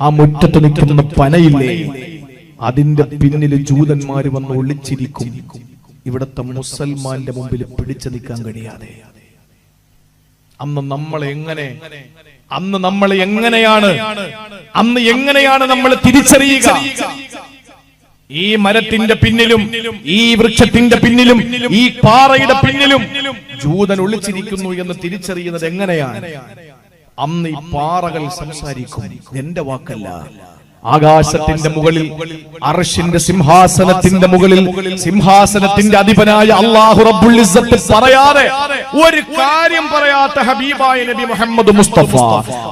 ആ മുറ്റത്ത് നിൽക്കുന്ന പനയില്ലേ? അതിന്റെ പിന്നിൽ ജൂതന്മാര് വന്ന് ഒളിച്ചിരിക്കും. ഇവിടത്തെ മുസൽമാന്റെ മുമ്പിൽ പിടിച്ചു നിൽക്കാൻ കഴിയാതെ. അന്ന് നമ്മൾ എങ്ങനെ? അന്ന് നമ്മൾ എങ്ങനെയാണ്? അന്ന് എങ്ങനെയാണ് നമ്മൾ തിരിച്ചറിയുക? ഈ മരത്തിന്റെ പിന്നിലും ഈ വൃക്ഷത്തിന്റെ പിന്നിലും ഈ പാറയുടെ പിന്നിലും ജൂതൻ ഒളിച്ചിരിക്കുന്നു എന്ന് തിരിച്ചറിയുന്നത് എങ്ങനെയാണ്? അന്ന് ഈ പാറകൾ സംസാരിക്കും. എന്റെ വാക്കല്ല. ആകാശത്തിന്റെ മുകളിൽ അർഷിന്റെ സിംഹാസനത്തിന്റെ മുകളിൽ സിംഹാസനത്തിന്റെ അധിപനായ അള്ളാഹു റബ്ബുൽ പറയാതെ ഒരു കാര്യം പറയാത്ത ഹബീബായ നബി മുഹമ്മദ് മുസ്തഫ.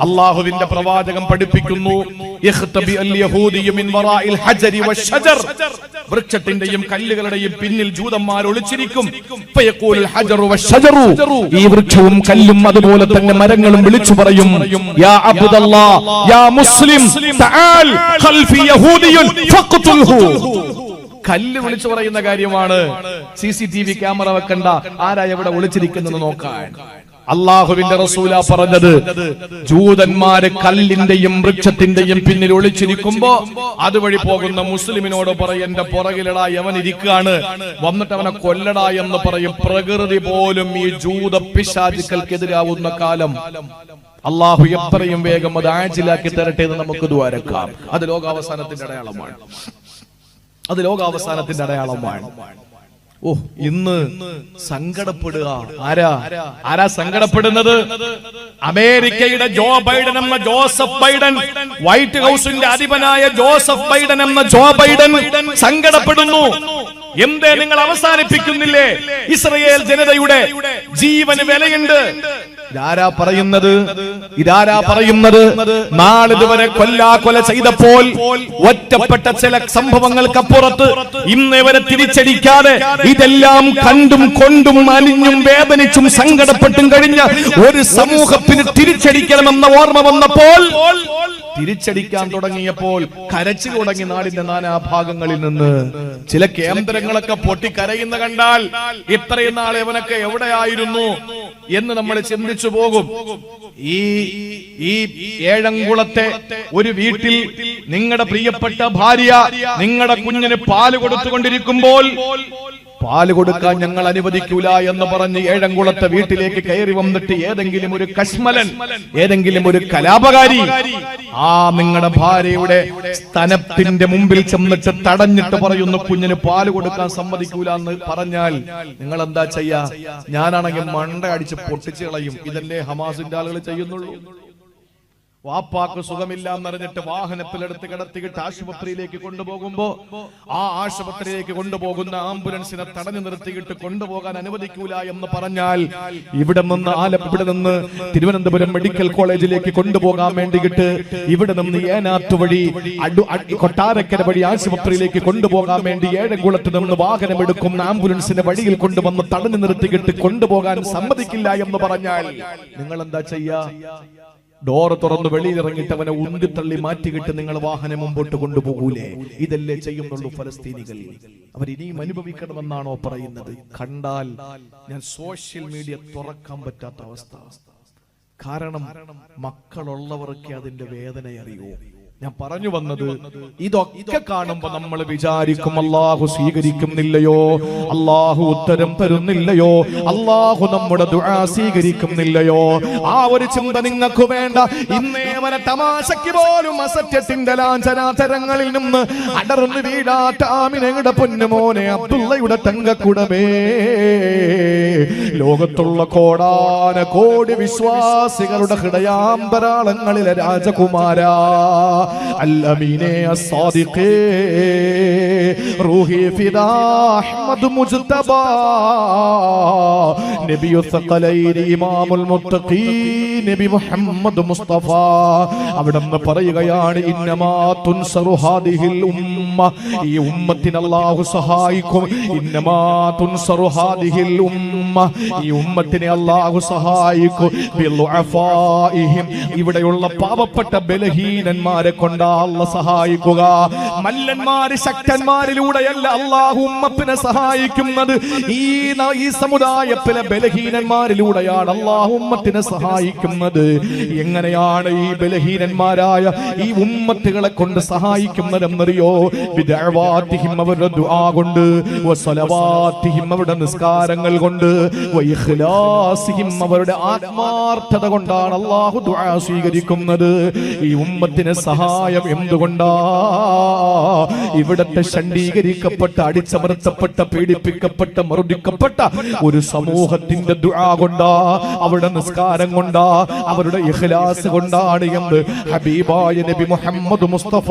അള്ളാഹുവിന്റെ പ്രവാചകം പഠിപ്പിക്കുന്നു വൃക്ഷത്തിന്റെയും കല്ലുകളുടെയും പിന്നിൽ ജൂതന്മാർ ഒളിച്ചിരിക്കും. ഈ വൃക്ഷവും കല്ലും അതുപോലെ തന്നെ മരങ്ങളും വിളിച്ചു പറയും യാ അബ്ദുല്ലാ യാ മുസ്ലിം തആൽ കല്ല് വിളിച്ചു പറയുന്ന കാര്യമാണ്. C C T V camera വെക്കണ്ട. ആരാ എവിടെ ഒളിച്ചിരിക്കുന്നത് നോക്കാൻ? അള്ളാഹുവിന്റെ റസൂല പറഞ്ഞത് ജൂതന്മാര് കല്ലിന്റെയും വൃക്ഷത്തിന്റെയും പിന്നിൽ ഒളിച്ചിരിക്കുമ്പോ അതുവഴി പോകുന്ന മുസ്ലിമിനോട് പറയും എന്റെ പുറകിലടാ അവൻ ഇരിക്കുകയാണ് വന്നിട്ട് അവനെ കൊല്ലടാ എന്ന് പറയും. പ്രകൃതി പോലും ഈ ജൂത പിശാചുക്കൾക്കെതിരാവുന്ന കാലം. അള്ളാഹു എത്രയും വേഗം അത് ആഴ്ചയിലാക്കി തരട്ടെ എന്ന് നമുക്ക് ദ്വാരക്കാം. അത് ലോകാവസാനത്തിന്റെ അടയാളമാണ്. അത് ലോകാവസാനത്തിന്റെ അടയാളമാണ്. ഓ ഇന്ന് സങ്കടപ്പെടുക. ആരാ? ആരാ സങ്കടപ്പെടുന്നത്? അമേരിക്കയുടെ ജോ ബൈഡൻ എന്ന ജോസഫ് ബൈഡൻ വൈറ്റ് ഹൗസിന്റെ അധിപനായ ജോസഫ് ബൈഡൻ എന്ന ജോ ബൈഡൻ സങ്കടപ്പെടുന്നു. എന്തേ നിങ്ങൾ അവസാനിപ്പിക്കുന്നില്ലേ? ഇസ്രയേൽ ജനതയുടെ ജീവന് വിലയുണ്ട്. ഇതാരാ പറയുന്നത്? ഇതാരാ പറയുന്നത്? നാളിതുവരെ കൊല്ലാ കൊല ചെയ്തപ്പോൾ ഒറ്റപ്പെട്ട ചില സംഭവങ്ങൾക്കപ്പുറത്ത് ഇന്ന് ഇവരെ തിരിച്ചടിക്കാതെ ഇതെല്ലാം കണ്ടും കൊണ്ടും അലിഞ്ഞും വേദനിച്ചും സങ്കടപ്പെട്ടും കഴിഞ്ഞ ഒരു സമൂഹത്തിന് തിരിച്ചടിക്കണമെന്ന ഓർമ്മ വന്നപ്പോൾ തിരിച്ചടിക്കാൻ തുടങ്ങിയപ്പോൾ കരച്ചു തുടങ്ങി നാടിന്റെ നാനാഭാഗങ്ങളിൽ നിന്ന്. ചില കേന്ദ്രങ്ങളൊക്കെ പൊട്ടിക്കരയുന്ന കണ്ടാൽ ഇത്രയും നാൾ ഇവനൊക്കെ എവിടെയായിരുന്നു എന്ന് നമ്മൾ ചിന്തിച്ചു പോകും. ഈ ഈ ഏഴംകുളത്തെ ഒരു വീട്ടിൽ നിങ്ങളുടെ പ്രിയപ്പെട്ട ഭാര്യ നിങ്ങളുടെ കുഞ്ഞിന് പാൽ കൊടുത്തുകൊണ്ടിരിക്കുമ്പോൾ പാൽ കൊടുക്കാൻ ഞങ്ങൾ അനുവദിക്കൂല എന്ന് പറഞ്ഞ് ഏഴംകുളത്തെ വീട്ടിലേക്ക് കയറി വന്നിട്ട് ഏതെങ്കിലും ഒരു കശ്മലൻ ഏതെങ്കിലും ഒരു കലാപകാരി ആ നിങ്ങളുടെ ഭാര്യയുടെ സ്ഥലത്തിന്റെ മുമ്പിൽ ചെന്നിട്ട് തടഞ്ഞിട്ട് പറയുന്നു കുഞ്ഞിന് പാൽ കൊടുക്കാൻ സമ്മതിക്കൂല എന്ന് പറഞ്ഞാൽ നിങ്ങൾ എന്താ ചെയ്യാ? ഞാനാണെങ്കിൽ മണ്ട അടിച്ച് പൊട്ടിച്ചു കളയും. ഇതല്ലേ ഹമാസിന്റെ ആളുകൾ ചെയ്യുന്നുള്ളൂ. വാപ്പാക്ക് സുഖമില്ല എന്നറിഞ്ഞിട്ട് വാഹനത്തിലെടുത്ത് കിടത്തിയിട്ട് ആശുപത്രിയിലേക്ക് കൊണ്ടുപോകുമ്പോ ആ ആശുപത്രിയിലേക്ക് കൊണ്ടുപോകുന്ന ആംബുലൻസിനെ തടഞ്ഞു നിർത്തിയിട്ട് കൊണ്ടുപോകാൻ അനുവദിക്കൂല എന്ന് പറഞ്ഞാൽ ഇവിടെ നിന്ന് ആലപ്പുഴ നിന്ന് തിരുവനന്തപുരം മെഡിക്കൽ കോളേജിലേക്ക് കൊണ്ടുപോകാൻ വേണ്ടിയിട്ട് ഇവിടെ നിന്ന് ഏനാത്ത് വഴി കൊട്ടാരക്കര വഴി ആശുപത്രിയിലേക്ക് കൊണ്ടുപോകാൻ വേണ്ടി ഏഴംകുളത്ത് നിന്ന് വാഹനം എടുക്കുന്ന ആംബുലൻസിനെ വഴിയിൽ കൊണ്ടുവന്ന് തടഞ്ഞു നിർത്തിയിട്ട് കൊണ്ടുപോകാൻ സമ്മതിക്കില്ല എന്ന് പറഞ്ഞാൽ നിങ്ങൾ എന്താ ചെയ്യാ? ഡോറ് തുറന്ന് വെളിയിലിറങ്ങിയിട്ട് അവനെ ഉന്തിത്തള്ളി മാറ്റിക്കിട്ട് നിങ്ങൾ വാഹനം മുമ്പോട്ട് കൊണ്ടുപോകൂലേ? ഇതല്ലേ ചെയ്യുന്നുള്ളൂ ഫലസ്തീനികൾ. അവർ ഇനിയും അനുഭവിക്കണമെന്നാണോ പറയുന്നത്? കണ്ടാൽ ഞാൻ സോഷ്യൽ മീഡിയ തുറക്കാൻ പറ്റാത്ത അവസ്ഥ. കാരണം മക്കളുള്ളവർക്ക് അതിന്റെ വേദന അറിയൂ ഞാൻ പറഞ്ഞു വന്നത് ഇതൊക്കെ കാണുമ്പോ നമ്മൾ വിചാരിക്കും അള്ളാഹു സ്വീകരിക്കുന്നില്ലയോ അള്ളാഹു ഉത്തരം തരുന്നില്ലയോ അള്ളാഹു നമ്മുടെ ദുആ സ്വീകരിക്കുന്നില്ലയോ. ആ ഒരു ചിന്ത നിങ്ങൾക്ക് വേണ്ട. ഇന്നേ വരെ തമാശയ്ക്ക് പോലും അസത്യത്തിന്റെ ലാഞ്ചനാചരങ്ങളിൽ നിന്ന് അടർന്നു വീടാറ്റാമിനയുടെ പൊന്നുമോനെ അബ്ദുള്ളയുടെ തങ്കക്കുടമേ. ലോകത്തുള്ള കോടാന കോടി വിശ്വാസികളുടെ ഹൃദയാന്തരാളങ്ങളിലെ രാജകുമാര. അല്ലമീനെ അസാദിഖേ റൂഹി ഫിദാ അഹ്മദ് മുജ്തബ നബിയു സഖലൈൻ ഇമാമുൽ മുത്തഖീൻ നബി മുഹമ്മദ് മുസ്തഫ അവിടുന്ന് പറയുകയാണ് ഇന്നമാ തുൻസറു ഹാദിഹിൽ ഉമ്മ. ഈ ഉമ്മത്തിന് അല്ലാഹു സഹായിക്കും. ഇന്നമാ തുൻസറു ഹാദിഹിൽ ഉമ്മ. ഈ ഉമ്മത്തിനെ അല്ലാഹു സഹായിക്കും. ബിളുഅഫാഇഹിം ഇവിടെയുള്ള പാവപ്പെട്ട ബലഹീനന്മാരെ കൊണ്ടാ അല്ല സഹായിക്കുക. മല്ലന്മാര് ശക്തന്മാരിലൂടെയല്ല അള്ളാഹു ഉമ്മത്തിനെ സഹായിക്കുന്നത്. ഈ ഈ സമുദായത്തിലെ ബലഹീനന്മാരിലൂടെയാണ് അള്ളാഹു ഉമ്മത്തിനെ സഹായിക്കുന്നത്. എങ്ങനെയാണ് ഈ ബലഹീനന്മാരായ ഈ ഉമ്മത്തുകളെ കൊണ്ട് സഹായിക്കുന്നതെന്നറിയോ? ബിദഅവാതിഹിം അവരുടെ ദുആ കൊണ്ട് വസലവാത്തിഹിം അവരുടെ നിസ്കാരങ്ങൾ കൊണ്ട് വൈഖ്ലാസിഹിം അവരുടെ ആത്മാർത്ഥത കൊണ്ടാണ് അള്ളാഹു ദുആ സ്വീകരിക്കുന്നത്. ഈ ഉമ്മത്തിനെ സഹായം എന്തുകൊണ്ടാ? ഇവിടത്തെ ഷണ്ഡീകരിക്കപ്പെട്ട അടിച്ചമർത്തപ്പെട്ട പീഡിപ്പിക്കപ്പെട്ട മർദ്ദിക്കപ്പെട്ട ഒരു സമൂഹത്തിന്റെ ദുആ കൊണ്ടാ അവരുടെ നിസ്കാരം കൊണ്ടാ അവരുടെ ഇഖ്ലാസ് കൊണ്ടാണ് എന്ന് ഹബീബായ നബി മുഹമ്മദ് മുസ്തഫ.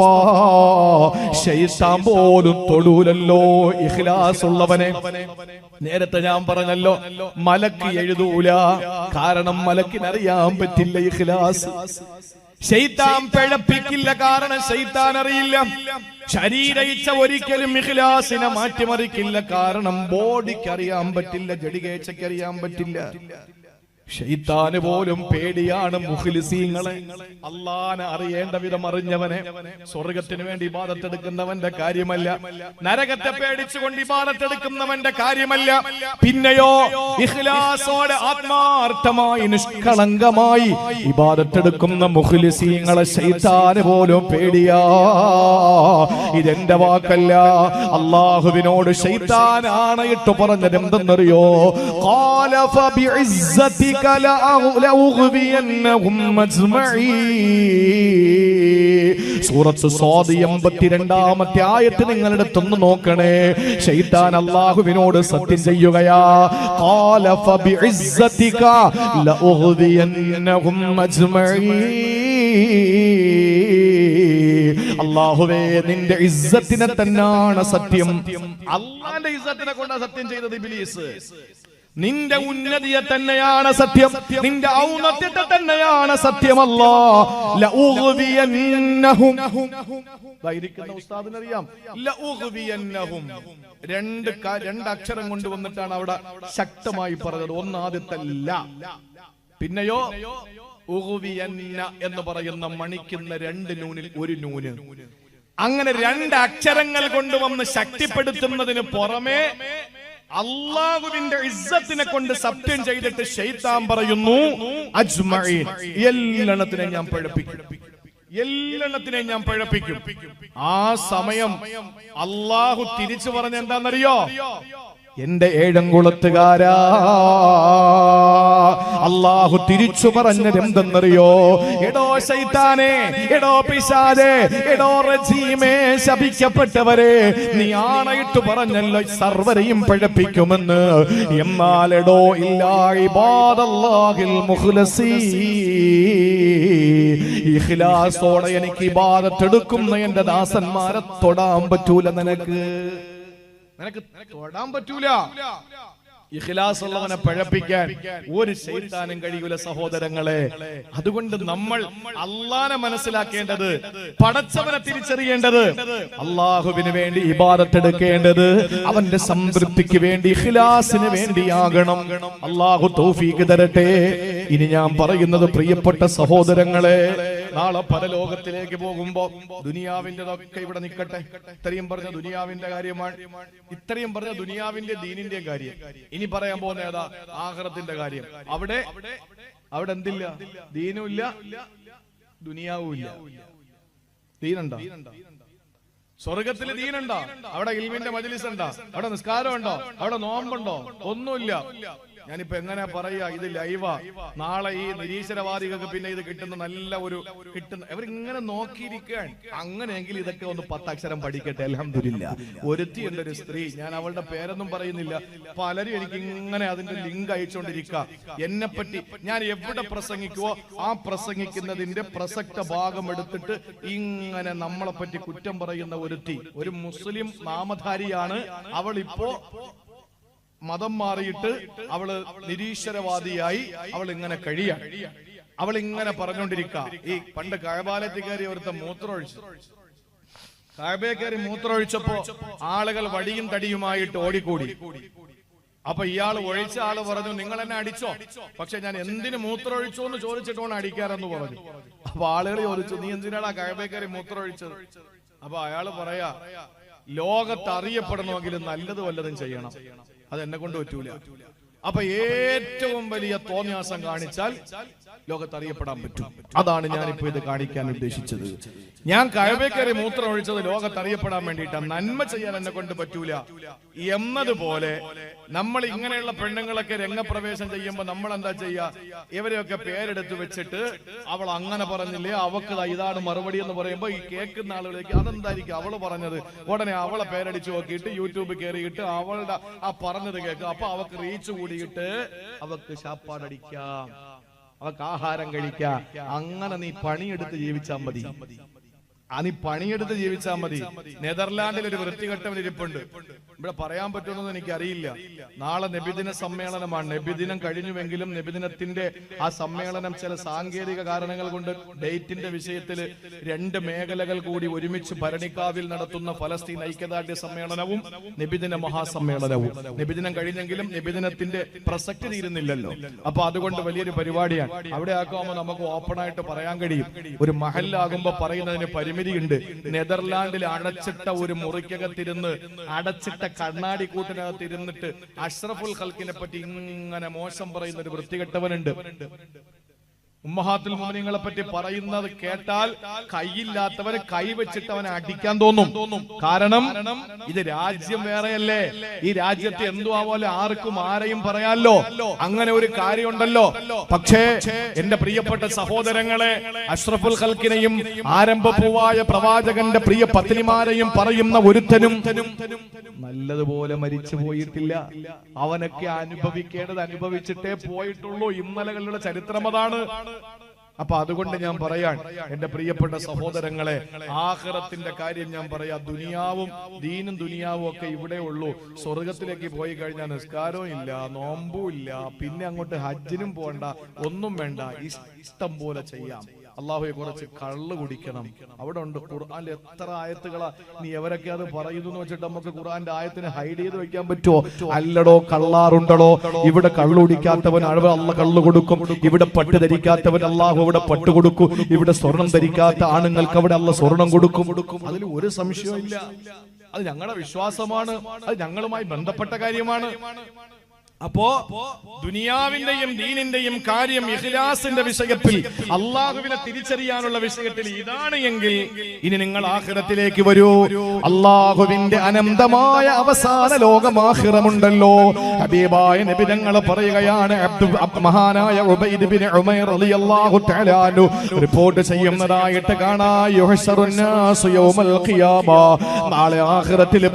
ശൈത്താൻ പോലും തൊഴൂലല്ലോ ഇഖ്ലാസ് ഉള്ളവനെ നേരത്തെ ഞാൻ പറഞ്ഞല്ലോ മലക്ക് എഴുതൂല. കാരണം മലക്കിനറിയാൻ പറ്റില്ല ഇഖ്ലാസ്. ശൈത്താൻ പിഴപ്പിക്കില്ല കാരണം ശൈത്താൻ അറിയില്ല. ശരീരയിച്ച ഒരിക്കലും ഇഖ്ലാസിനെ മാറ്റിമറിക്കില്ല കാരണം ബോഡിക്ക് അറിയാൻ പറ്റില്ല ജഡികേച്ചയ്ക്ക് അറിയാൻ പറ്റില്ല. ഷെയ്ത്താന് പോലും പേടിയാണ് മുഹ്ലിസീങ്ങളെ അള്ളാനെ അറിയേണ്ട വിധം അറിഞ്ഞവനെ. സ്വർഗത്തിന് വേണ്ടി ബാധത്തെടുക്കുന്നവന്റെ കാര്യമല്ല. നരകത്തെ പേടിച്ചുകൊണ്ട് ബാധത്തെടുക്കുന്നവന്റെ കാര്യമല്ല. പിന്നെയോ ഇഖ്ലാസോടെ ആത്മാർത്ഥമായി നിഷ്കളങ്കമായി ഇബാദത്തെടുക്കുന്ന മുഖ്ലിസീങ്ങളെ ഷെയ്ത്താന് പോലും പേടിയാ. ഇതെന്റെ വാക്കല്ല. അള്ളാഹുവിനോട് ഷെയ്ത്താൻ ഇട്ടു പറഞ്ഞത്. എന്തെന്നറിയോ? കാലഫ لأغ- لأغوينهم أجمعين സൂറത്ത് സ്വാദി എൺപത്തിരണ്ടാമത്തെ ആയത്ത് നിങ്ങളുടെ തൊന്ന് നോക്കണേ ഷെയ്ത്താൻ അള്ളാഹുവിനോട് സത്യം ചെയ്യുകയാ قال فبعزتك لأغوينهم أجمعين അള്ളാഹുവേ നിന്റെ ഇസ്സത്തിനെ തന്നെയാണ് സത്യം അള്ളാന്റെ ഇസ്സത്തിനെ കൊണ്ടാണ് സത്യം ചെയ്തത് ഇബിലീസ് നിന്റെ ഉന്നതിയെ തന്നെയാണ് സത്യം. നിന്റെ ഔന്നത്യത്തെ തന്നെയാണ് സത്യമല്ലോ ഉസ്താദിനറിയാം. രണ്ട് രണ്ട് അക്ഷരം കൊണ്ടുവന്നിട്ടാണ് അവിടെ ശക്തമായി പറഞ്ഞത്. ഒന്ന് ആദ്യത്തെ പിന്നെയോ എന്ന് പറയുന്ന മണിക്കുന്ന രണ്ട് നൂനിൽ ഒരു നൂന്. അങ്ങനെ രണ്ട് അക്ഷരങ്ങൾ കൊണ്ടുവന്ന് ശക്തിപ്പെടുത്തുന്നതിന് പുറമെ അള്ളാഹുവിന്റെ ഇസ്സത്തിനെ കൊണ്ട് സത്യം ചെയ്തിട്ട് ഷെയ്ത്താൻ പറയുന്നു അജ്മഈ എല്ലെണ്ണത്തിനെ ഞാൻ പഴപ്പിക്കും. എല്ലെണ്ണത്തിനെ ഞാൻ പഴപ്പിക്കും. ആ സമയം അള്ളാഹു തിരിച്ചു പറഞ്ഞ എന്താണെന്നറിയോ? എന്റെ ഏഴംകുളത്തുകാരാ. അള്ളാഹു തിരിച്ചു പറഞ്ഞത് എന്തെന്നറിയോ? എടോ ശൈത്താനെ എടോ പിശാരെ എടോ റജീമേ ശപിക്കപ്പെട്ടവരെ നീ ആണയിട്ട് പറഞ്ഞല്ലോ സർവരെയും പഴപ്പിക്കുമെന്ന്. എന്നാൽ എടോ ഇല്ലാ ഇബാദല്ലാഹിൽ മുഖ്ലസീ. എനിക്ക് ഇബാദത്തെടുക്കുന്ന എന്റെ ദാസന്മാരെ തൊടാൻ പറ്റൂല നിനക്ക്. നിനക്ക് തൊടാൻ പറ്റൂല. ഇഖ്ലാസ് ഉള്ളവനെ പഴപ്പിക്കാൻ ഒരു ശൈത്താനും കഴിയൂല സഹോദരങ്ങളെ. അതുകൊണ്ട് നമ്മൾ അള്ളാനെ മനസ്സിലാക്കേണ്ടത് പടച്ചവനെ തിരിച്ചറിയേണ്ടത് അള്ളാഹുവിന് വേണ്ടി ഇബാദത്തെടുക്കേണ്ടത് അവന്റെ സംതൃപ്തിക്ക് വേണ്ടി ഇഖ്ലാസിന് വേണ്ടിയാകണം. അള്ളാഹു തോഫീക്ക് തരട്ടെ. ഇനി ഞാൻ പറയുന്നത് പ്രിയപ്പെട്ട സഹോദരങ്ങളെ. നാളെ പരലോകത്തിലേക്ക് പോകുമ്പോ ദുനിയാവിന്റെതൊക്കെ ഇവിടെ നിൽക്കട്ടെ ഇത്രയും പറഞ്ഞ ദുനിയാവിന്റെ കാര്യമാണ്. ഇത്രയും പറഞ്ഞ ദുനിയാവിന്റെ ദീനിന്റെ കാര്യം. ഇനി പറയാൻ പോകുന്ന ഏതാ? കാര്യം. അവിടെ? അവിടെ എന്തില്ല? ദീനുമില്ല ദുനിയാവുമില്ല ദീനുണ്ടോ? സ്വർഗത്തിൽ ദീനുണ്ടോ? അവിടെ ഇൽമിന്റെ മജലിസ് ഉണ്ടോ അവിടെ നിസ്കാരം ഉണ്ടോ അവിടെ നോമ്പുണ്ടോ? ഒന്നുമില്ല. ഞാനിപ്പോ എങ്ങനെ പറയാ ഇത് ലൈവാ. നാളെ ഈ നിരീശ്വരവാദികൾക്ക് പിന്നെ ഇത് കിട്ടുന്ന നല്ല ഒരു കിട്ടുന്ന അവരിങ്ങനെ നോക്കിയിരിക്കാൻ അങ്ങനെയെങ്കിൽ ഇതൊക്കെ ഒന്ന് പത്തക്ഷരം പഠിക്കട്ടെ. അലഹമില്ല ഒരുത്തി എന്റെ ഒരു സ്ത്രീ. ഞാൻ അവളുടെ പേരൊന്നും പറയുന്നില്ല. പലരും എനിക്ക് ഇങ്ങനെ അതിന്റെ ലിങ്ക് അയച്ചുകൊണ്ടിരിക്കുക എന്നെ പറ്റി ഞാൻ എവിടെ പ്രസംഗിക്കുവോ ആ പ്രസംഗിക്കുന്നതിന്റെ പ്രസക്ത ഭാഗം എടുത്തിട്ട് ഇങ്ങനെ നമ്മളെ പറ്റി കുറ്റം പറയുന്ന ഒരുത്തി. ഒരു മുസ്ലിം നാമധാരിയാണ് അവൾ ഇപ്പോ മതം മാറിയിട്ട് അവൾ നിരീശ്വരവാദിയായി അവൾ ഇങ്ങനെ കഴിയാ അവൾ ഇങ്ങനെ പറഞ്ഞുകൊണ്ടിരിക്ക. ഈ പണ്ട് കഴബാലത്തിൽ കയറി ഒരുത്ത മൂത്രമൊഴിച്ചു. കഴബയെ കയറി മൂത്രമൊഴിച്ചപ്പോ ആളുകൾ വടിയും തടിയുമായിട്ട് ഓടിക്കൂടി. അപ്പൊ ഇയാൾ ഒഴിച്ച ആൾ പറഞ്ഞു നിങ്ങൾ എന്നെ അടിച്ചോ? പക്ഷെ ഞാൻ എന്തിനു മൂത്രം ഒഴിച്ചോ എന്ന് ചോദിച്ചിട്ടാണ് അടിക്കാറെന്ന് പറഞ്ഞു. അപ്പൊ ആളുകൾ ചോദിച്ചു നീ എന്തിനാണ് ആ കഴബേക്കറി മൂത്രം ഒഴിച്ചത് അപ്പൊ അയാൾ പറയാ ലോകത്ത് അറിയപ്പെടണമെങ്കിൽ നല്ലത് വല്ലതും ചെയ്യണം. അത് എന്നെ കൊണ്ട് പറ്റൂല. അപ്പൊ ഏറ്റവും വലിയ തോന്നിയാസം കാണിച്ചാൽ ലോകത്ത് അറിയപ്പെടാൻ പറ്റും. അതാണ് ഞാൻ ഇപ്പൊ ഇത് കാണിക്കാൻ ഉദ്ദേശിച്ചത്. ഞാൻ കഴവേക്കറി മൂത്രം ഒഴിച്ചത് ലോകത്ത് അറിയപ്പെടാൻ വേണ്ടിയിട്ടാണ് നന്മ ചെയ്യാൻ എന്നെ കൊണ്ട് പറ്റൂല. എന്നതുപോലെ നമ്മൾ ഇങ്ങനെയുള്ള പെണ്ണുങ്ങളൊക്കെ രംഗപ്രവേശം ചെയ്യുമ്പോ നമ്മൾ എന്താ ചെയ്യാ? ഇവരെയൊക്കെ പേരെടുത്ത് വെച്ചിട്ട് അവൾ അങ്ങനെ പറഞ്ഞില്ലേ? അവക്ക് ഇതാണ് മറുപടി എന്ന് പറയുമ്പോ ഈ കേൾക്കുന്ന ആളുകളിലേക്ക് അതെന്തായിരിക്കും അവൾ പറഞ്ഞത്? ഉടനെ അവളെ പേരടിച്ചു നോക്കിയിട്ട് യൂട്യൂബ് കയറിയിട്ട് അവളുടെ ആ പറഞ്ഞത് കേൾക്കുക അപ്പൊ അവക്ക് റീച്ച് കൂടിയിട്ട് അവക്ക് ശാപ്പാടടിക്കാം. അവക്ക് ആഹാരം കഴിക്കാം. അങ്ങനെ നീ പണിയെടുത്ത് ജീവിച്ചാൽ മതി. ആ നീ പണിയെടുത്ത് ജീവിച്ചാൽ മതി. നെതർലാൻഡിൽ ഒരു വൃത്തികെട്ടവൻ ഇരിപ്പുണ്ട്. ഇവിടെ പറയാൻ പറ്റുമെന്ന് എനിക്കറിയില്ല. നാളെ നബിദിന സമ്മേളനമാണ്. നബിദിനം കഴിഞ്ഞുവെങ്കിലും നബിദിനത്തിന്റെ ആ സമ്മേളനം ചില സാങ്കേതിക കാരണങ്ങൾ കൊണ്ട് ഡേറ്റിന്റെ വിഷയത്തിൽ രണ്ട് മേഖലകൾ കൂടി ഒരുമിച്ച് ഭരണിക്കാവിൽ നടത്തുന്ന ഫലസ്തീൻ ഐക്യദാർഢ്യ സമ്മേളനവും നബിദിന മഹാസമ്മേളനവും. നബിദിനം കഴിഞ്ഞെങ്കിലും നബിദിനത്തിന്റെ പ്രസക്തി തീരുന്നില്ലല്ലോ. അപ്പൊ അതുകൊണ്ട് വലിയൊരു പരിപാടിയാണ്. അവിടെ ആക്കുമ്പോൾ നമുക്ക് ഓപ്പൺ ആയിട്ട് പറയാൻ കഴിയും. ഒരു മഹലാകുമ്പോ പറയുന്നതിന് പരിമിതിയുണ്ട് നെതർലാൻഡിൽ അടച്ചിട്ട ഒരു മുറിക്കകത്തിരുന്ന് അടച്ചിട്ട കണ്ണാടി കൂട്ടിനകത്ത് ഇരുന്നിട്ട് അഷ്റഫുൽ ഖൽക്കിനെ പറ്റി ഇങ്ങനെ മോശം പറയുന്ന ഒരു വൃത്തികെട്ടവനുണ്ട്. ഉമ്മഹാത്തുൽ മോമിനിങ്ങളെ പറ്റി പറയുന്നത് കേട്ടാൽ കൈയില്ലാത്തവന് കൈ വെച്ചിട്ട് അവനെ അടിക്കാൻ തോന്നും. കാരണം ഇത് രാജ്യം വേറെയല്ലേ? ഈ രാജ്യത്തെ എന്തു പോലെ ആർക്കും ആരെയും പറയാല്ലോ അങ്ങനെ ഒരു കാര്യമുണ്ടല്ലോ. പക്ഷേ എന്റെ പ്രിയപ്പെട്ട സഹോദരങ്ങളെ അഷ്റഫുൽ ഖൽക്കിനെയും ആരംഭപൂവായ പ്രവാചകന്റെ പ്രിയ പത്നിമാരെയും പറയുന്ന ഒരുത്തനും നല്ലതുപോലെ മരിച്ചു പോയിട്ടില്ല. അവനൊക്കെ അനുഭവിക്കേണ്ടത് അനുഭവിച്ചിട്ടേ പോയിട്ടുള്ളൂ. ഇന്നലകളുടെ ചരിത്രം അതാണ്. അപ്പൊ അതുകൊണ്ട് ഞാൻ പറയാൻ എന്റെ പ്രിയപ്പെട്ട സഹോദരങ്ങളെ ആഹ്റത്തിന്റെ കാര്യം ഞാൻ പറയാ. ദുനിയാവും ദീനും ദുനിയാവും ഒക്കെ ഇവിടെ ഉള്ളൂ. സ്വർഗത്തിലേക്ക് പോയി കഴിഞ്ഞാൽ നിസ്കാരവും ഇല്ല നോമ്പും ഇല്ല. പിന്നെ അങ്ങോട്ട് ഹജ്ജിനും പോണ്ട ഒന്നും വേണ്ട. ഇഷ്ടം പോലെ ചെയ്യാം. അള്ളാഹുയെ കുറച്ച് കള്ള് കുടിക്കണം. അവിടെ ഉണ്ട് ഖുർആൻ എത്ര ആയത്തുകളാ. നീ എവരൊക്കെ അത് പറയുന്നു എന്ന് വെച്ചിട്ട് നമുക്ക് ഖുർആന്റെ ആയത്തിന് ഹൈഡ് ചെയ്ത് വെക്കാൻ പറ്റുമോ? അല്ലടോ കള്ളാറുണ്ടടോ. ഇവിടെ കള്ളു കുടിക്കാത്തവൻ അഴവ് അള്ള കള്ളു കൊടുക്കും. ഇവിടെ പട്ട് ധരിക്കാത്തവൻ അള്ളാഹു ഇവിടെ പട്ട് കൊടുക്കും. ഇവിടെ സ്വർണം ധരിക്കാത്ത ആണുങ്ങൾക്ക് അവിടെ അള്ള സ്വർണം കൊടുക്കും. അതിൽ ഒരു സംശയവും ഇല്ല അത് ഞങ്ങളുടെ വിശ്വാസമാണ്. അത് ഞങ്ങളുമായി ബന്ധപ്പെട്ട കാര്യമാണ്. അപ്പോ ദുനിയാവിന്റെയും ദീനിന്റെയും കാര്യം ഇഖ്ലാസിന്റെ വിഷയത്തിൽ അള്ളാഹുവിനെ തിരിച്ചറിയാനുള്ള വിഷയത്തിൽ ഇതാണ് എങ്കിൽ ഇനി നിങ്ങൾ ആഖിറത്തിലേക്ക് വരൂ. അള്ളാഹുവിന്റെ അനന്തമായ അവസാന ലോകമാഹിറമുണ്ടല്ലോ ഹബീബായ നബി പറയുകയാണ് അബ്ദു മഹാനായ ഉബൈദ് ബിൻ ഉമൈർ റളിയല്ലാഹു തആല റിപ്പോർട്ട് ചെയ്യുന്നതായിട്ട് കാണാ. യുഹ്ശറുൻ നാസു യൗമൽ ഖിയാമ. നാളെ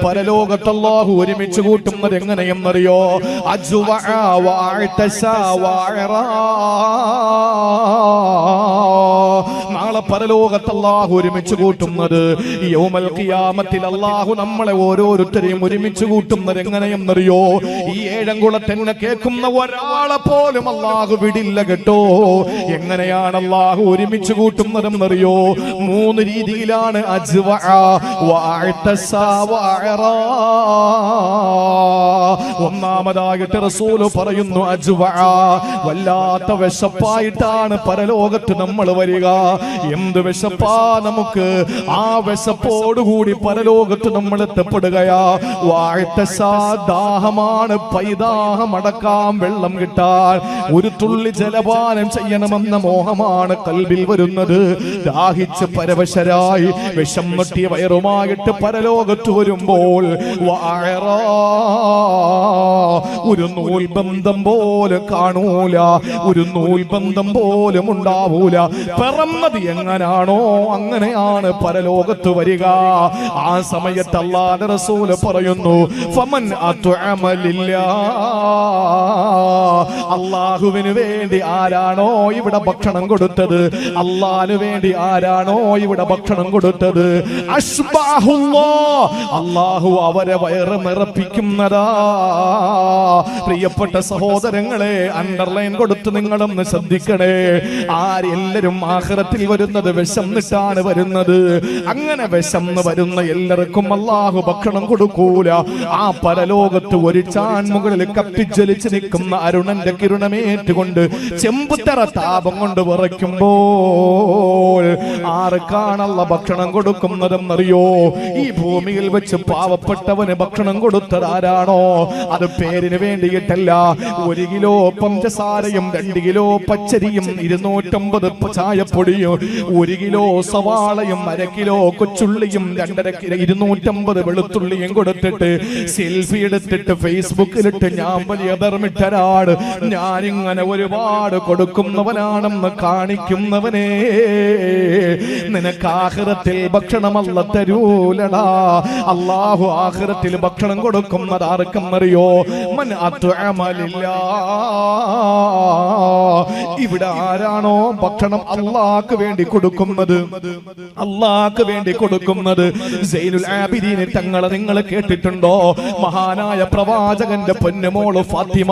പരലോകത്ത് അല്ലാഹു ഒരുമിച്ച് കൂട്ടുന്നത് എങ്ങനെയെന്നറിയോ? അജ്വഅ വഅഅ്തസ വഅറാ നാളെ പരലോകത്ത് അല്ലാഹു ഒരുമിച്ച് കൂട്ടുന്നത്. യൗമൽ ഖിയാമത്തിൽ അല്ലാഹു നമ്മളെ ഓരോരുത്തരെയും ഒരുമിച്ച് കൂട്ടുന്നത് എങ്ങനെയെന്നറിയോ? ഈ ഏഴംകുളത്തെന്നെ കേൾക്കുന്ന ഒരാളെ പോലും അല്ലാഹു വിടില്ല കേട്ടോ. എങ്ങനെയാണ് അല്ലാഹു ഒരുമിച്ച് കൂട്ടുന്നതെന്നറിയോ? മൂന്ന് രീതിയിലാണ്. അജ്വഅ വഅഅ്തസ വഅറാ ഒന്നാമതായിട്ട് റസൂൽ പറയുന്നു അജുവ. വല്ലാത്ത വിശപ്പായിട്ടാണ് പരലോകത്ത് നമ്മൾ വരിക. എന്ത് വിശപ്പാ നമുക്ക്? ആ വിശപ്പോടുകൂടി പരലോകത്ത് നമ്മൾ എത്തപ്പെടുകയാ. വാഴ്ത്തസാ ദാഹമാണ് പൈതാഹം അടക്കാം വെള്ളം കിട്ടാൻ. ഒരു തുള്ളി ജലപാനം ചെയ്യണമെന്ന മോഹമാണ് കൽവിൽ വരുന്നത്. ദാഹിച്ച് പരവശരായി വിഷം നൊട്ടിയ വയറുമായിട്ട് പരലോകത്ത് വരുമ്പോൾ വാഴറാ ഒരു നൂൽ ബന്ധം പോലെ കാണൂല ഒരു നൂൽ ബന്ധം പോലും ഉണ്ടാവൂല. പിറന്നത് എങ്ങനാണോ അങ്ങനെയാണ് പരലോകത്ത് വരിക. ആ സമയത്ത് അല്ലാതെ റസൂൽ പറയുന്നു ഫമൻ അള്ളാഹുവിന് വേണ്ടി ആരാണോ ഇവിടെ ഭക്ഷണം കൊടുത്തത്? അള്ളാഹിന് വേണ്ടി ആരാണോ ഇവിടെ ഭക്ഷണം കൊടുത്തത്? അശ്ബാഹുല്ലാ. അള്ളാഹു അവരെ വയറ് നിറപ്പിക്കുന്നതാ. പ്രിയപ്പെട്ട സഹോദരങ്ങളെ അണ്ടർലൈൻ കൊടുത്ത് നിങ്ങളൊന്ന് ശ്രദ്ധിക്കണേ ആരെല്ലാരും ആഹ്റത്തിൽ വരുന്നത് വിഷം നിട്ടാണ് വരുന്നത്. അങ്ങനെ വിഷം വരുന്ന എല്ലാവർക്കും അള്ളാഹു ഭക്ഷണം കൊടുക്കൂല. ആ പരലോകത്ത് ഒരു ചാൻ മുകളിൽ കത്തിജ്വലിച്ച് നിൽക്കുന്ന അരുണന്റെ കിരണമേറ്റുകൊണ്ട് ചെമ്പുത്തറ താപം കൊണ്ട് വിറയ്ക്കുമ്പോൾ ആർക്കാണല്ല ഭക്ഷണം കൊടുക്കുന്നതെന്നറിയോ? ഈ ഭൂമിയിൽ വെച്ച് പാവപ്പെട്ടവന് ഭക്ഷണം കൊടുത്തത് ആരാണോ? അത് പേരിന് വേണ്ടിയിട്ടല്ല. ഒരു കിലോ പഞ്ചസാരയും രണ്ട് കിലോ പച്ചരിയും ഇരുന്നൂറ്റമ്പത് ചായപ്പൊടിയും ഒരു കിലോ സവാളയും അര കിലോ കൊച്ചുള്ളിയും രണ്ടര കിലോ ഇരുന്നൂറ്റമ്പത് വെളുത്തുള്ളിയും കൊടുത്തിട്ട് സെൽഫി എടുത്തിട്ട് ഫേസ്ബുക്കിലിട്ട് ഞാൻ വലിയ ധർമ്മിട്ടരാട് ഞാനിങ്ങനെ ഒരുപാട് കൊടുക്കുന്നവനാണെന്ന് കാണിക്കുന്നവനെ. നിനക്ക് ആഹ്റത്തിൽ ഭക്ഷണമല്ല തരൂലടാ. അള്ളാഹു ആഹ്റത്തിൽ ഭക്ഷണം കൊടുക്കുന്നത് ആർക്കും അറിയോ മൻ അത്വമലില്ല ഇവിടെ ആരാണോ ഭക്ഷണം അള്ളാക്ക് വേണ്ടി കൊടുക്കുന്നത്? അള്ളാക്ക് വേണ്ടി കൊടുക്കുന്നത്? സൈനുൽ തങ്ങളെ നിങ്ങൾ കേട്ടിട്ടുണ്ടോ? മഹാനായ പ്രവാചകന്റെ പൊന്നുമോൾ ഫാത്തിമ.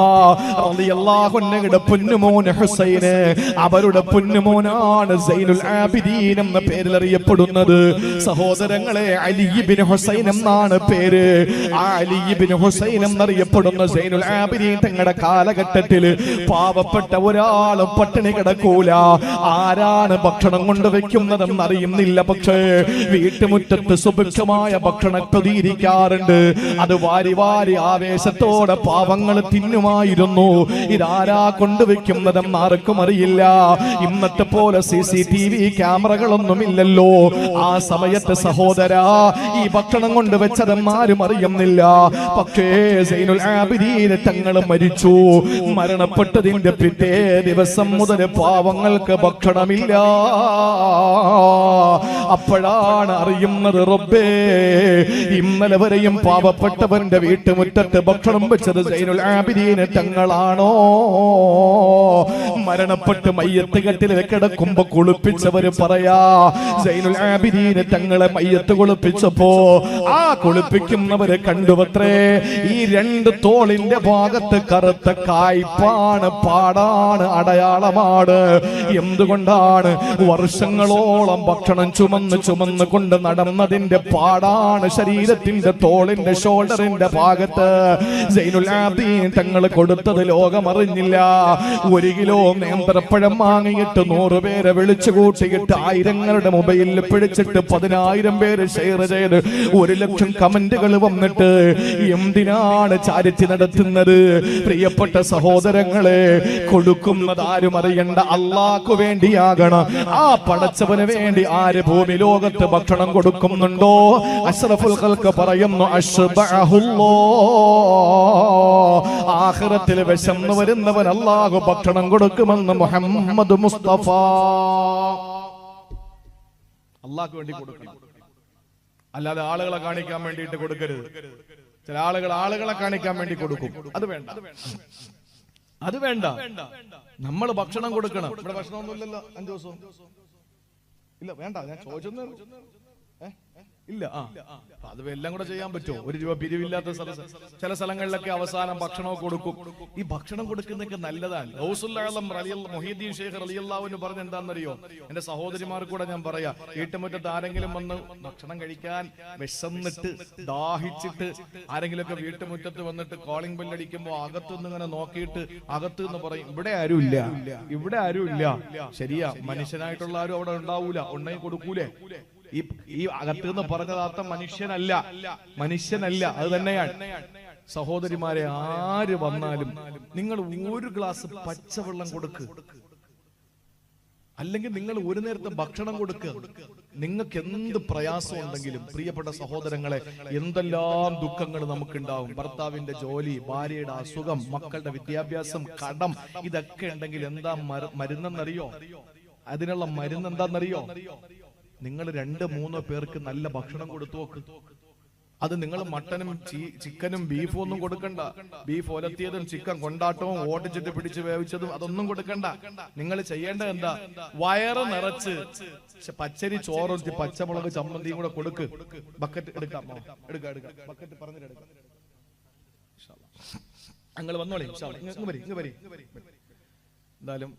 പൊന്നുമോന് പൊന്നുമോൻ ഹുസൈന്. അവരുടെ പൊന്നുമോനാണ് സൈനുൽ ആബിദീൻ എന്ന പേരിൽ അറിയപ്പെടുന്നത്. സഹോദരങ്ങളെ അലിബിൻ ഹുസൈൻ എന്നാണ് പേര്. ആ അലിബിൻ ഹുസൈൻ എന്നറിയപ്പെടുന്ന സൈനുൽ ആബിദീൻ തങ്ങളുടെ കാലഘട്ടത്തിൽ പാവപ്പെട്ട ഒരാളും പട്ടിണി കിടക്കൂല. ആരാണ് ഭക്ഷണം കൊണ്ടുവയ്ക്കുന്നതെന്ന് അറിയുന്നില്ല പക്ഷേ വീട്ടുമുറ്റത്ത് സുഭിക്ഷമായ ഭക്ഷണം പ്രതികരിക്കാറുണ്ട് അത് വാരി വാരി ആവേശത്തോടെ പാവങ്ങൾ തിന്നുമായിരുന്നു. ഇതാരാ കൊണ്ടുവെക്കുന്നതെന്ന് ആർക്കും അറിയില്ല. ഇന്നത്തെ പോലെ സി സി ടി വി ക്യാമറകളൊന്നുമില്ലല്ലോ. ആ സമയത്ത് സഹോദര ഈ ഭക്ഷണം ആരും അറിയുന്നില്ല. പക്ഷേ സൈനുൽ തങ്ങൾ മരിച്ചു. മരണപ്പെട്ടതിന്റെ പിറ്റേ ദിവസം മുതൽ പാവങ്ങൾക്ക് ഭക്ഷണമില്ല. അപ്പോഴാണ് അറിയുന്നത് റബ്ബേ ഇന്നലെ വരെയും പാവപ്പെട്ടവന്റെ വീട്ടുമുറ്റത്ത് ഭക്ഷണം വെച്ചത് സൈനുൽ ആബിദീന തങ്ങളാണോ? മരണപ്പെട്ട് മയ്യത്ത് കെട്ടിൽ കിടക്കുമ്പോ കുളിപ്പിച്ചവര് പറയാ സൈനുൽ ആബിദീന തങ്ങളെ മയ്യത്ത് കുളിപ്പിച്ചപ്പോ ആ കുളിപ്പിക്കുന്നവരെ കണ്ടുവത്രേ ഈ രണ്ട് തോളിന്റെ ഭാഗത്ത് കറുത്ത കായ്പാണ് പാടാണ് അടയാളമാണ്. എന്തുകൊണ്ടാണ് വർഷങ്ങളോളം ഭക്ഷണം ചുമന്ന് ചുമന്ന് കൊണ്ട് നടന്നതിന്റെ പാടാണ് ശരീരത്തിന്റെ തോളിന്റെ ഷോൾഡറിന്റെ ഭാഗത്ത്? തങ്ങൾ കൊടുത്തത് ലോകമറിഞ്ഞില്ല. ഒരു കിലോ നേന്ത്രപ്പഴം വാങ്ങിയിട്ട് നൂറുപേരെ വിളിച്ചു കൂട്ടിയിട്ട് ആയിരങ്ങളുടെ മൊബൈലിൽ പിടിച്ചിട്ട് പതിനായിരം പേര് ഷെയർ ചെയ്ത് ഒരു ലക്ഷം കമന്റുകൾ വന്നിട്ട് എന്തിനാണ് ചാരിറ്റി നടത്തുന്നത്? പ്രിയപ്പെട്ട സഹോദരങ്ങളെ കൊടുക്കുന്നത് ആരും അറിയണ്ട അള്ളാഹ്ക്കു വേണ്ടിയാകണം. ആ പടച്ചവന് വേണ്ടി ആര് ഭൂമി ലോകത്ത് ഭക്ഷണം കൊടുക്കുന്നുണ്ടോ? അഷ്റഫുൽ പറയുന്നു അഷ്ബഅഹുല്ലോ. ആഖിറത്തിൽ വിശന്നു വരുന്നവൻ അള്ളാഹു ഭക്ഷണം കൊടുക്കുമെന്ന് മുഹമ്മദ് മുസ്തഫ. അള്ളാഹ്ക്ക് വേണ്ടി കൊടുക്കണം. അല്ലാതെ ആളുകളെ കാണിക്കാൻ വേണ്ടിയിട്ട് കൊടുക്കരുത്. ചില ആളുകൾ ആളുകളെ കാണിക്കാൻ വേണ്ടി കൊടുക്കും. അത് വേണ്ട. അത് വേണ്ട. നമ്മൾ ഭക്ഷണം കൊടുക്കണം. ഇവിടെ ഭക്ഷണമൊന്നുമില്ലല്ലോ. അഞ്ചു ദിവസം. ഇല്ല വേണ്ട. ഞാൻ ചോദിച്ചൊന്നും ഏ? ഇല്ല ആ. അത് എല്ലാം കൂടെ ചെയ്യാൻ പറ്റുമോ? ഒരു രൂപ പിരിവില്ലാത്ത സ്ഥല ചില സ്ഥലങ്ങളിലൊക്കെ അവസാനം ഭക്ഷണമൊക്കെ കൊടുക്കും. ഈ ഭക്ഷണം കൊടുക്കുന്നൊക്കെ നല്ലതാണ്. മൊഹീദ്ദീൻ ഷേഖ് അലിയല്ലാവിന് പറഞ്ഞ എന്താണെന്നറിയോ? എന്റെ സഹോദരിമാർ കൂടെ ഞാൻ പറയാ. വീട്ടുമുറ്റത്ത് ആരെങ്കിലും വന്ന് ഭക്ഷണം കഴിക്കാൻ വിശന്നിട്ട് ദാഹിച്ചിട്ട് ആരെങ്കിലുമൊക്കെ വീട്ടുമുറ്റത്ത് വന്നിട്ട് കോളിംഗ് ബെല്ലടിക്കുമ്പോ അകത്തുനിന്ന് ഇങ്ങനെ നോക്കിയിട്ട് അകത്ത് നിന്ന് പറയും ഇവിടെ ആരും ഇല്ല ഇവിടെ ആരും ഇല്ല ശരിയാ മനുഷ്യനായിട്ടുള്ള ആരും അവിടെ ഉണ്ടാവൂല. ഉണ്ടെങ്കിൽ കൊടുക്കൂലേ? ഈ ഈ അകത്ത് നിന്ന് പറഞ്ഞത് അർത്ഥം മനുഷ്യനല്ല. മനുഷ്യനല്ല. അത് തന്നെയാണ്. സഹോദരിമാരെ ആര് വന്നാലും നിങ്ങൾ ഒരു ഗ്ലാസ് പച്ചവെള്ളം കൊടുക്ക്. അല്ലെങ്കിൽ നിങ്ങൾ ഒരു നേരത്തെ ഭക്ഷണം കൊടുക്കുക നിങ്ങൾക്ക് എന്ത് പ്രയാസം ഉണ്ടെങ്കിലും പ്രിയപ്പെട്ട സഹോദരങ്ങളെ എന്തെല്ലാം ദുഃഖങ്ങൾ നമുക്കുണ്ടാവും. ഭർത്താവിന്റെ ജോലി ഭാര്യയുടെ അസുഖം മക്കളുടെ വിദ്യാഭ്യാസം കടം ഇതൊക്കെ ഉണ്ടെങ്കിൽ എന്താ മര- മരുന്നെന്നറിയോ? അതിനുള്ള മരുന്ന് എന്താണെന്നറിയോ നിങ്ങൾ രണ്ട് മൂന്നോ പേർക്ക് നല്ല ഭക്ഷണം കൊടുത്തു നോക്ക്. അത് നിങ്ങൾ മട്ടനും ചിക്കനും ബീഫും ഒന്നും കൊടുക്കണ്ട. ബീഫ് ഒലത്തിയതും ചിക്കൻ കൊണ്ടാട്ടവും ഓട്ടിച്ചിട്ട് പിടിച്ച് വേവിച്ചതും അതൊന്നും കൊടുക്കണ്ട. നിങ്ങൾ ചെയ്യേണ്ട എന്താ? വയറ് നിറച്ച് പച്ചരി ചോറും പച്ചമുളക് ചമ്മന്തിയും കൂടെ കൊടുക്ക്. ബക്കറ്റ് എടുക്കാം. ബക്കറ്റ് പറഞ്ഞിട്ട് എടുക്കാം. ഞങ്ങൾ വന്നോളേ ഇങ്ങ് വരി. എന്തായാലും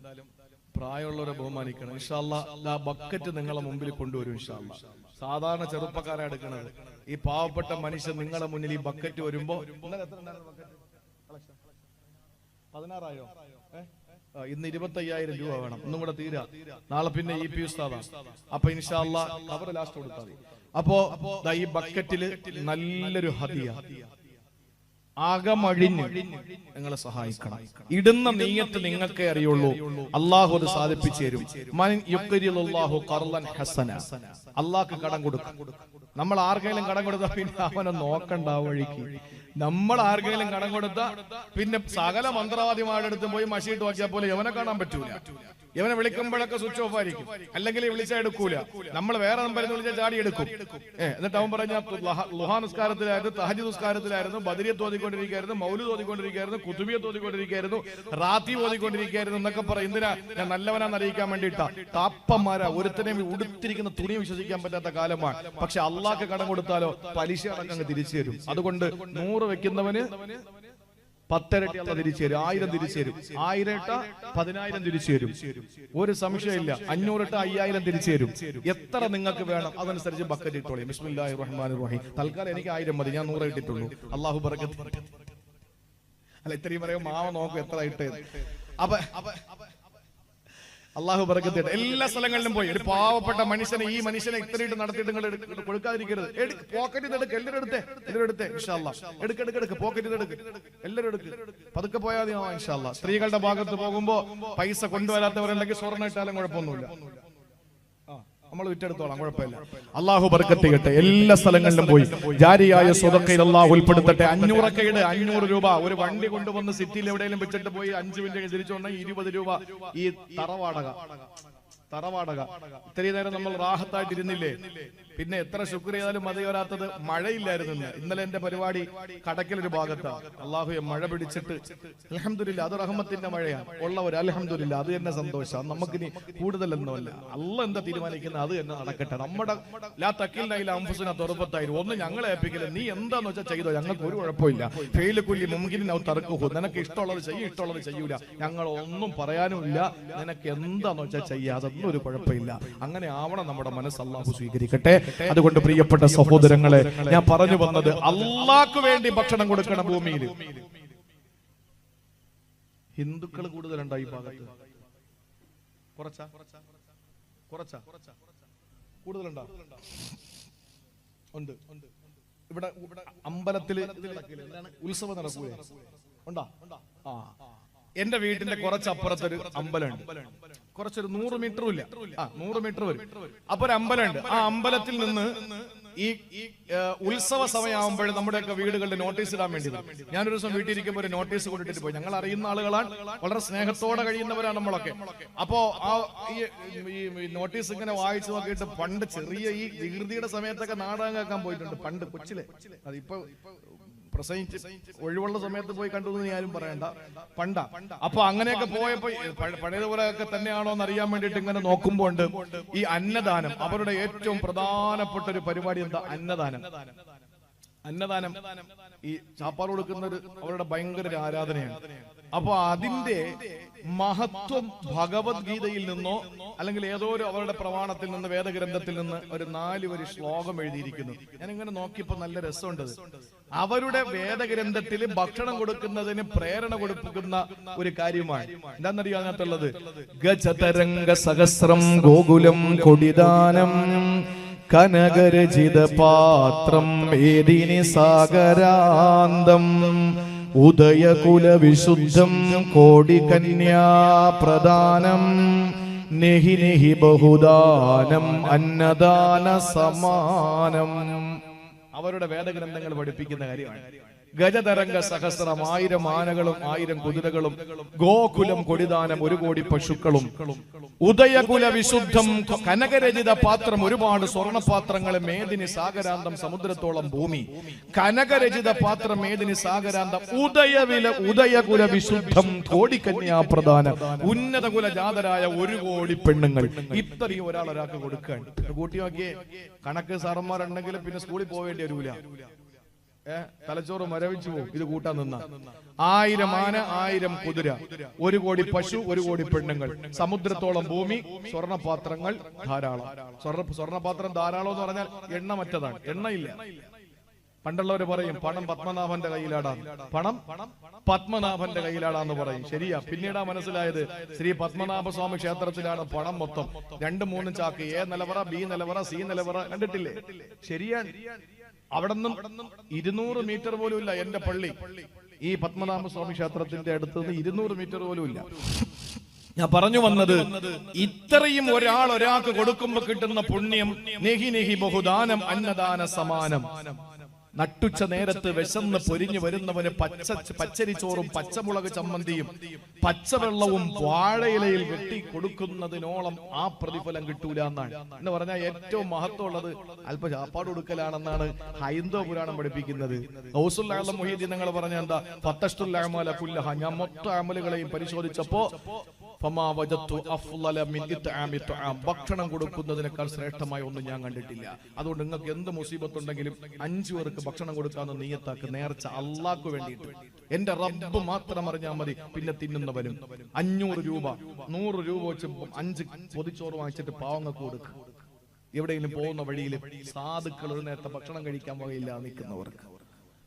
പ്രായമുള്ളവരെ ബഹുമാനിക്കണം. ഇൻഷാല്ല ആ ബക്കറ്റ് നിങ്ങളെ മുമ്പിൽ കൊണ്ടുവരും ഇൻഷാല്ല സാധാരണ ചെറുപ്പക്കാരെ എടുക്കണത് ഈ പാവപ്പെട്ട മനുഷ്യൻ നിങ്ങളെ മുന്നിൽ ഈ ബക്കറ്റ് വരുമ്പോ? പതിനാറായോ? ഇന്ന് ഇരുപത്തി അയ്യായിരം രൂപ വേണം. ഒന്നും കൂടെ തീരാ. നാളെ പിന്നെ ഇ പി ഉസ്താദാ. അപ്പൊ ഇൻഷാല്ല കവർ ലാസ്റ്റ് കൊടുത്താൽ അപ്പോ ഈ ബക്കറ്റിൽ നല്ലൊരു ഹദിയ അകമഴിഞ്ഞ് നിങ്ങളെ സഹായിക്കണം. ഇടുന്ന നീയത്ത് നിങ്ങൾക്കേ അറിയുള്ളൂ. അള്ളാഹു അത് സാധിപ്പിച്ചു തരും. അള്ളാഹ്ക്ക് കടം കൊടുക്കും. നമ്മൾ ആർക്കെങ്കിലും കടം കൊടുത്താൽ പിന്നെ അവനെ നോക്കണ്ട വഴിക്ക്. നമ്മൾ ആർക്കെങ്കിലും കടം കൊടുത്ത പിന്നെ സകല മന്ത്രവാദിമാരുടെ അടുത്ത് പോയി മഷിയിട്ട് നോക്കിയാൽ പോലെ യവനെ കാണാൻ പറ്റൂല. ഇവനെ വിളിക്കുമ്പോഴൊക്കെ സ്വിച്ച് ഓഫ് ആയിരിക്കും. അല്ലെങ്കിൽ വിളിച്ചാൽ എടുക്കൂല. നമ്മൾ വേറെ നമ്പറിൽ നിന്ന് വിളിച്ചാൽ ചാടി എടുക്കും. എന്നിട്ട് അവൻ പറഞ്ഞ ലുഹാ നിസ്കാരത്തിലായിരുന്നു തഹജി നിസ്കാരത്തിലായിരുന്നു ബദരിയെ തോന്നിക്കൊണ്ടിരിക്കുകയായിരുന്നു മൗലു തോന്നിക്കൊണ്ടിരിക്കുകയായിരുന്നു കുതുബിയെ തോന്നിക്കൊണ്ടിരിക്കുകയായിരുന്നു റാത്തി തോന്നിക്കൊണ്ടിരിക്കുന്നു എന്നൊക്കെ പറയും. എന്തിനാ? ഞാൻ നല്ലവനാന്ന് അറിയിക്കാൻ വേണ്ടിയിട്ടാ. താപ്പന്മാരാ ഒരുത്തനെയും ഉടുത്തിരിക്കുന്ന തുണി വിശ്വസിക്കാൻ പറ്റാത്ത കാലമാണ്. പക്ഷെ അള്ളാഹ്ക്ക് കടം കൊടുത്താലോ പലിശ അടക്കം തിരിച്ചു തരും. അതുകൊണ്ട് നൂറ് വെക്കുന്നവന് പത്തരട്ടി അല്ല തിരിച്ചു തരും. ആയിരം തിരിച്ചു തരും. ഇട്ട പതിനായിരം തിരിച്ചു തരും. ഒരു സംശയമില്ല. അഞ്ഞൂറിട്ട അയ്യായിരം തിരിച്ചു തരും. എത്ര നിങ്ങൾക്ക് വേണം അതനുസരിച്ച് ബക്കറ്റ് ഇട്ടോളി. ബിസ്മില്ലാഹി റഹ്മാൻ റഹീം തൽക്കാലം എനിക്ക് ആയിരം മതി. ഞാൻ നൂറ് ഇട്ടിട്ടുള്ളൂ. അള്ളാഹു ബർക്കത്ത് അല്ല ഇത്രയും പറയും മാവ നോക്കും എത്ര ഇട്ട്. അപ്പൊ അള്ളാഹു പറക്കത്തിട്ട് എല്ലാ സ്ഥലങ്ങളിലും പോയി. ഒരു പാവപ്പെട്ട മനുഷ്യനെ ഈ മനുഷ്യനെ ഇത്രയിട്ട് നടത്തിയിട്ട് നിങ്ങൾ കൊടുക്കാതിരിക്കരുത്. പോക്കറ്റിൽ നിന്ന് എടുക്ക്. എല്ലാവരും എടുത്തേ. എല്ലാവരും എടുത്തേ. ഇൻഷാല്ല എടുക്ക് എടുക്ക് എടുക്ക്. പോക്കറ്റ് എടുക്ക്. എല്ലാവരും എടുക്ക്. പതുക്കെ പോയാൽ മതി. ഇൻഷാല്ല സ്ത്രീകളുടെ ഭാഗത്ത് പോകുമ്പോ പൈസ കൊണ്ടുവരാത്തവരുണ്ടെങ്കിൽ സ്വർണം ഇട്ടാലും കുഴപ്പമൊന്നുമില്ല. നമ്മൾ വിറ്റെടുത്തോളാം കുഴപ്പമില്ല. അള്ളാഹു ബർക്കത്ത് ചെയ്യട്ടെ എല്ലാ സ്ഥലങ്ങളിലും പോയി. ജാരിയായ സ്വതക്കയിൽ അള്ളാഹു ഉൾപ്പെടുത്തട്ടെ. അഞ്ഞൂറക്കയുടെ അഞ്ഞൂറ് രൂപ. ഒരു വണ്ടി കൊണ്ടുവന്ന് സിറ്റിയിൽ എവിടെയെങ്കിലും വെച്ചിട്ട് പോയി അഞ്ചു മിനിറ്റ് തിരിച്ചു വന്നാൽ ഇരുപത് രൂപ ഈ തറവാടക. തറവാടക. ഇത്രയും നേരം നമ്മൾ റാഹത്തായിട്ട് ഇരുന്നില്ലേ പിന്നെ എത്ര ശുക്ർ ചെയ്താലും മതി വരാത്തത് മഴയില്ലായിരുന്നു ഇന്നലെ എന്റെ പരിപാടി കടക്കലൊരു ഭാഗത്താണ് അള്ളാഹുയെ മഴ പിടിച്ചിട്ട് അലഹമില്ല അത് റഹ്മത്തിന്റെ മഴയാണ്. ഉള്ളവർ അലഹമില്ല അത് തന്നെ സന്തോഷം. നമുക്കിനി കൂടുതലൊന്നുമല്ല. അല്ല എന്താ തീരുമാനിക്കുന്നത്? അത് തന്നെ നടക്കട്ടെ. നമ്മുടെ ലാ തക്കില്ല അംഫുസിനെ തുറപ്പത്തായിരുന്നു. ഒന്ന് ഞങ്ങളെ ഏൽപ്പിക്കില്ല നീ എന്താന്ന് വെച്ചാൽ ചെയ്തോ? ഞങ്ങൾക്ക് ഒരു കുഴപ്പമില്ല. ഫെയിൽ കുല്ലി മുമ്പിനാവും തറക്കുഹു നിനക്ക് ഇഷ്ടമുള്ളത് ചെയ്യും ഇഷ്ടമുള്ളത് ചെയ്യൂല. ഞങ്ങൾ ഒന്നും പറയാനുമില്ല. നിനക്ക് എന്താന്ന് വെച്ചാൽ ചെയ്യാ? അതൊന്നും ഒരു കുഴപ്പമില്ല. അങ്ങനെ ആവണം നമ്മുടെ മനസ്സ് അള്ളാഹു സ്വീകരിക്കട്ടെ. അതുകൊണ്ട് പ്രിയപ്പെട്ട സഹോദരങ്ങളെ ഞാൻ പറഞ്ഞു വന്നത് അള്ളാഹ്ക്ക് വേണ്ടി ഭക്ഷണം കൊടുക്കണം ഭൂമിയിൽ. ഹിന്ദുക്കൾ കൂടുതലുണ്ടോ ഈ ഭാഗത്ത്? കുറച്ചാ? ഉണ്ട്. ഇവിടെ അമ്പലത്തിൽ ഉത്സവം നടക്കൂലേ? ഉണ്ടോ? ആ. എന്റെ വീട്ടിന്റെ കുറച്ചപ്പുറത്തൊരു അമ്പലമുണ്ട്. കുറച്ചൊരു നൂറ് മീറ്ററും ഇല്ല. ആ നൂറ് മീറ്റർ വരും അപ്പൊ ഒരു അമ്പലമുണ്ട്. ആ അമ്പലത്തിൽ നിന്ന് ഈ ഉത്സവ സമയമാകുമ്പോൾ നമ്മുടെയൊക്കെ വീടുകളിൽ നോട്ടീസ് ഇടാൻ വേണ്ടി ഞാനൊരു ദിവസം വീട്ടിലിരിക്കുമ്പോൾ ഒരു നോട്ടീസ് കൊണ്ടിട്ട് പോയി. ഞങ്ങൾ അറിയുന്ന ആളുകളാണ്. വളരെ സ്നേഹത്തോടെ കഴിയുന്നവരാണ് നമ്മളൊക്കെ. അപ്പോ ആ ഈ ഈ നോട്ടീസ് ഇങ്ങനെ വായിച്ചു നോക്കിയിട്ട് പണ്ട് ചെറിയ ഈ വികൃതിയുടെ സമയത്തൊക്കെ നാടകം കേൾക്കാൻ പോയിട്ടുണ്ട്. പണ്ട് കൊച്ചിലെ. അതിപ്പോ പ്രസംഗിച്ച് ഒഴിവുള്ള സമയത്ത് പോയി കണ്ടു എന്ന് ആരും പറയണ്ട. പണ്ട. അപ്പൊ അങ്ങനെയൊക്കെ പോയപ്പോ പഴയതുപോലെ പഴയതുപോലെയൊക്കെ തന്നെയാണോ എന്ന് അറിയാൻ വേണ്ടിയിട്ട് ഇങ്ങനെ നോക്കുമ്പോ ഉണ്ട് ഈ അന്നദാനം അവരുടെ ഏറ്റവും പ്രധാനപ്പെട്ട ഒരു പരിപാടി എന്താ? അന്നദാനം. അന്നദാനം ഈ ചാപ്പാട് കൊടുക്കുന്നത് അവരുടെ ഭയങ്കര ഒരു ആരാധനയാണ്. അപ്പൊ അതിന്റെ മഹത്വം ഭഗവത്ഗീതയിൽ നിന്നോ അല്ലെങ്കിൽ ഏതോ ഒരു അവരുടെ പ്രമാണത്തിൽ നിന്ന് വേദഗ്രന്ഥത്തിൽ നിന്ന് ഒരു നാല് ഒരു ശ്ലോകം എഴുതിയിരിക്കുന്നു. ഞാൻ ഇങ്ങനെ നോക്കിയപ്പോ നല്ല രസമുണ്ട്. അവരുടെ വേദഗ്രന്ഥത്തിൽ ഭക്ഷണം കൊടുക്കുന്നതിന് പ്രേരണ കൊടുക്കുന്ന ഒരു കാര്യമാണ്. എന്താണെന്നറിയോ അതിനകത്തുള്ളത്? ഗജതരംഗ സഹസ്രം ഗോകുലം കൊടിദാനം കനകരചിത പാത്രം ഏതിനി സാഗരാന്തം ഉദയകുല വിശുദ്ധം കോടി കന്യാ പ്രദാനം നെഹി നെഹി ബഹുദാനം അന്നദാന സമാനം. അവരുടെ വേദഗ്രന്ഥങ്ങൾ പഠിപ്പിക്കുന്ന കാര്യമാണ്. ഗജതരംഗ സഹസ്രം ആയിരം ആനകളും ആയിരം കുതിരകളും ഗോകുലം കൊടിദാനം ഒരു കോടി പശുക്കളും ഉദയകുല വിശുദ്ധം കനകരചിത പാത്രം ഒരുപാട് സ്വർണപാത്രങ്ങൾ മേദിനി സാഗരാന്തം സമുദ്രത്തോളം ഭൂമി. കനകരചിത പാത്രം മേദിനി സാഗരാന്തം ഉദയവില ഉദയകുല വിശുദ്ധം കോടിക്കന്യാ ഉന്നത ഉന്നതകുല ജാതരായ ഒരു കോടി പെണ്ണുങ്ങൾ. ഇത്രയും ഒരാൾ ഒരാൾക്ക് കൊടുക്കാൻ കൂട്ടി നോക്കിയേ കണക്ക് സാറന്മാരുണ്ടെങ്കിൽ പിന്നെ സ്കൂളിൽ പോവേണ്ടി വരൂല. തലച്ചോറ് മരവിച്ചു പോകും ഇത് കൂട്ടാൻ നിന്ന. ആയിരം ആന ആയിരം കുതിര. ഒരു കോടി പശു ഒരു കോടി പെണ്ണുങ്ങൾ. സമുദ്രത്തോളം ഭൂമി സ്വർണപാത്രങ്ങൾ ധാരാളം. സ്വർണ സ്വർണപാത്രം ധാരാളം എന്ന് പറഞ്ഞാൽ എണ്ണ മറ്റതാണ്. എണ്ണയില്ല. പണ്ടുള്ളവര് പറയും പണം പത്മനാഭന്റെ കയ്യിലാടാ. പണം പത്മനാഭന്റെ കയ്യിലാടാന്ന് പറയും. ശരിയാ. പിന്നീടാ മനസ്സിലായത് ശ്രീ പത്മനാഭ സ്വാമി ക്ഷേത്രത്തിലാണ് പണം മൊത്തം. രണ്ട് മൂന്നും ചാക്ക്. എ നിലവറ ബി നിലവറ സി നിലവറ കണ്ടിട്ടില്ലേ? ശരിയാണ്. അവിടെ നിന്നും ഇരുന്നൂറ് മീറ്റർ പോലും ഇല്ല എന്റെ പള്ളി. ഈ പത്മനാഭ സ്വാമി ക്ഷേത്രത്തിന്റെ അടുത്ത് നിന്ന് ഇരുന്നൂറ് മീറ്റർ പോലും ഇല്ല ഞാൻ പറഞ്ഞു വന്നത് ഇത്രയും ഒരാൾ ഒരാൾക്ക് കൊടുക്കുമ്പോ കിട്ടുന്ന പുണ്യം നെഹി നെഹി ബഹുദാനം അന്നദാന സമാനം. നട്ടുച്ച നേരത്ത് വിശന്ന് പൊരിഞ്ഞു വരുന്നവന് പച്ച പച്ചരിച്ചോറും പച്ചമുളക് ചമ്മന്തിയും പച്ചവെള്ളവും വാഴയിലയിൽ വെട്ടി കൊടുക്കുന്നതിനോളം ആ പ്രതിഫലം കിട്ടൂല എന്നാണ്. എന്ന് പറഞ്ഞാൽ ഏറ്റവും മഹത്വമുള്ളത് അല്പ ചാപ്പാട് കൊടുക്കലാണെന്നാണ് ഹൈന്ദവ പുരാണം പഠിപ്പിക്കുന്നത്. ഹൗസുല്ലാഹ നിങ്ങൾ പറഞ്ഞ എന്താ? ഫത്തഷ്ടുല്ലാമല കുല്ലഹ. ഞാൻ മൊത്തം അമലുകളെയും പരിശോധിച്ചപ്പോ. ഭക്ഷണം കൊടുക്കുന്നതിനേക്കാൾ ശ്രേഷ്ഠമായ ഒന്നും ഞാൻ കണ്ടിട്ടില്ല. അതുകൊണ്ട് നിങ്ങൾക്ക് എന്ത് മുസീബത്തുണ്ടെങ്കിലും അഞ്ചു പേർക്ക് ഭക്ഷണം കൊടുക്കാന്ന് നീയത്താക്ക് നേർച്ച അള്ളാഹ്ക്ക് വേണ്ടിയിട്ട്. എന്റെ റബ്ബ് മാത്രം അറിഞ്ഞാൽ മതി. പിന്നെ തിന്നുന്നവരും അഞ്ഞൂറ് രൂപ. നൂറ് രൂപ വെച്ച് അഞ്ച് പൊതിച്ചോറ് വാങ്ങിച്ചിട്ട് പാവങ്ങൾക്ക് കൊടുക്കുക എവിടെയെങ്കിലും പോകുന്ന വഴിയിൽ സാധുക്കൾ ഒരു നേരത്തെ ഭക്ഷണം കഴിക്കാൻ വകയില്ല നിൽക്കുന്നവർക്ക്.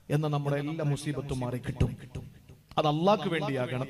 എന്ന നമ്മുടെ എല്ലാ മുസീബത്തും മാറി കിട്ടും അത് അള്ളാഹ്ക്ക് വേണ്ടിയാകണം.